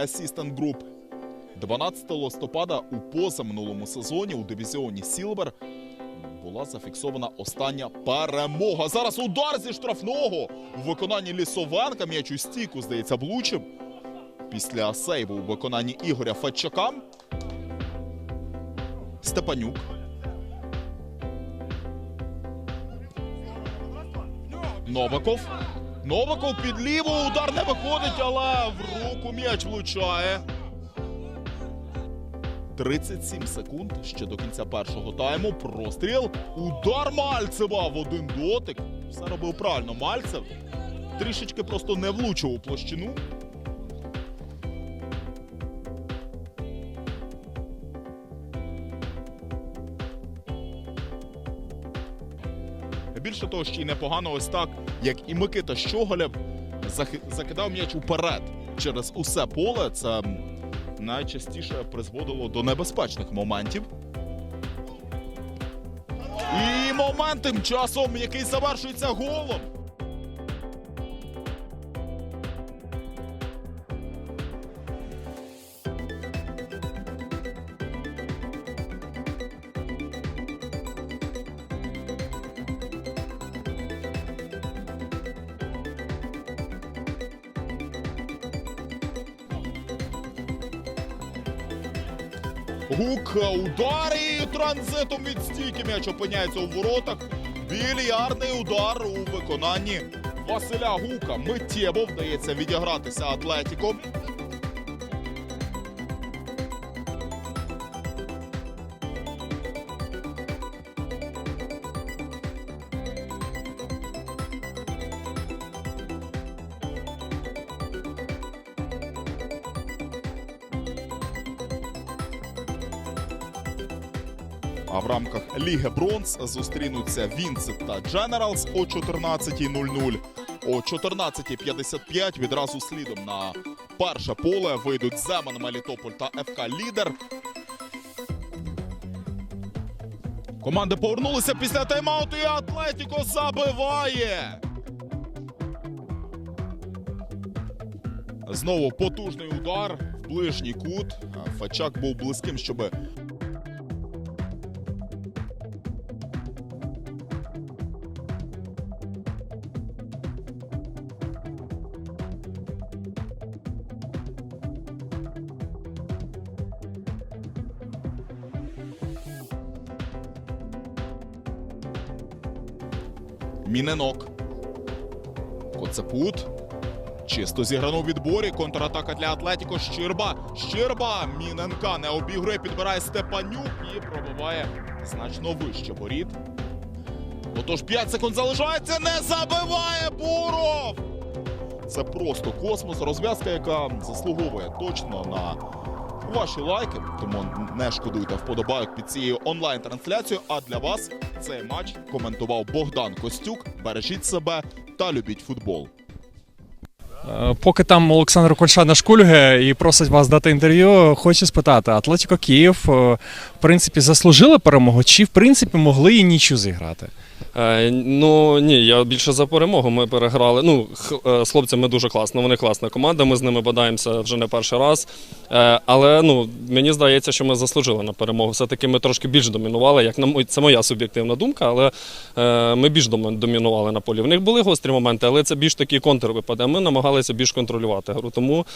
Assistant Group. 12 листопада у позаминулому сезоні у дивізіоні Сілвер була зафіксована остання перемога. Зараз удар зі штрафного у виконанні Лісовенка. М'яч у стійку, здається, влучив. Після сейву у виконанні Ігоря Федчака. Степанюк. Новиков. Новиков під ліву. Удар не виходить, але в руку м'яч влучає. 37 секунд ще до кінця першого тайму. Простріл. Удар Мальцева в один дотик. Все робив правильно. Мальцев трішечки просто не влучив у площину. Більше того, ще й непогано ось так, як і Микита Щоголєв закидав м'яч уперед через усе поле. Це найчастіше призводило до небезпечних моментів. І момент тим часом, який завершується голом. Гук, удар і транзитом від стійки м'яч опиняється у воротах. Більярдний удар у виконанні Василя Гука. Миттєво вдається відігратися Атлетіком. А в рамках Ліги Бронз зустрінуться Вінцет та Дженералс о 14.00. О 14.55 відразу слідом на перше поле вийдуть Земан, Мелітополь та ФК Лідер. Команди повернулися після тайм-ауту і Атлетіко забиває. Знову потужний удар в ближній кут. Фачак був близьким, щоби Міненок. Коцепут. Чисто зіграно у відборі. Контратака для Атлетіко. Щирба. Щирба. Міненка не обігрує, підбирає Степанюк і пробиває значно вище воріт. Отож 5 секунд залишається. Не забиває Буров! Це просто космос. Розв'язка, яка заслуговує точно на ваші лайки. Тому не шкодуйте вподобайок під цією онлайн-трансляцією. А для вас цей матч коментував Богдан Костюк. Бережіть себе та любіть футбол. Е, Поки там Олександр Кольша нашкульгає і просить вас дати інтерв'ю, хочу спитати: Атлетіко Київ, е, в принципі, заслужили перемогу, чи в принципі могли і нічу зіграти? Е, ну ні, я більше за перемогу. Ми переграли. Ну, е, з хлопцями дуже класно. Вони класна команда. Ми з ними бодаємося вже не перший раз. Е, але ну мені здається, що ми заслужили на перемогу. Все-таки ми трошки більш домінували. Як на це моя суб'єктивна думка, але е, ми більш домінували на полі. В них були гострі моменти, але це більш такі контрвипади. А ми намагалися більш контролювати гру. Тому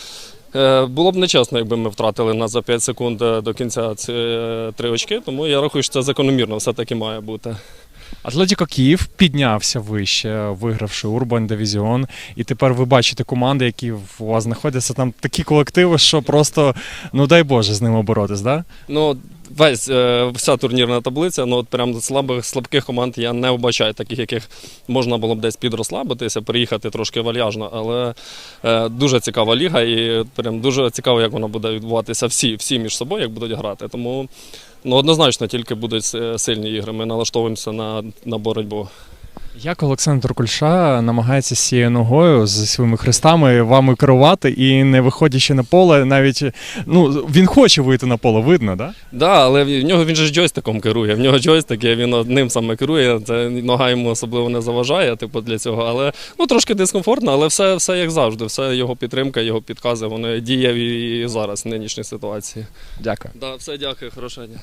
е, було б нечесно, якби ми втратили на за 5 секунд е, до кінця ці е, три очки. Тому я рахую, що це закономірно, все таки має бути. Атлетіко Київ піднявся вище, вигравши Урбан Дивізіон. І тепер ви бачите команди, які у вас знаходяться там такі колективи, що просто, ну дай Боже, з ними боротись, да? Ну, весь е, вся турнірна таблиця, ну от прям слабих слабких команд я не вбачаю, таких, яких можна було б десь підрослабитися, приїхати трошки вальяжно. Але е, дуже цікава ліга, і прям дуже цікаво, як вона буде відбуватися всі, всі між собою, як будуть грати. Тому ну, однозначно тільки будуть е, сильні ігри. Ми налаштовуємося на, на боротьбу. Як Олександр Кульша намагається з цією ногою, зі своїми хрестами вами керувати і не виходячи на поле, навіть ну він хоче вийти на поле, видно, да? Да, але в нього він же джойстиком керує. В нього джойстик, і він одним саме керує. Це нога йому особливо не заважає, типу, для цього. Але ну трошки дискомфортно, але все, все як завжди. Все його підтримка, його підкази, воно діє і зараз в нинішній ситуації. Дякую. Да, все, дякую, хорошого дня.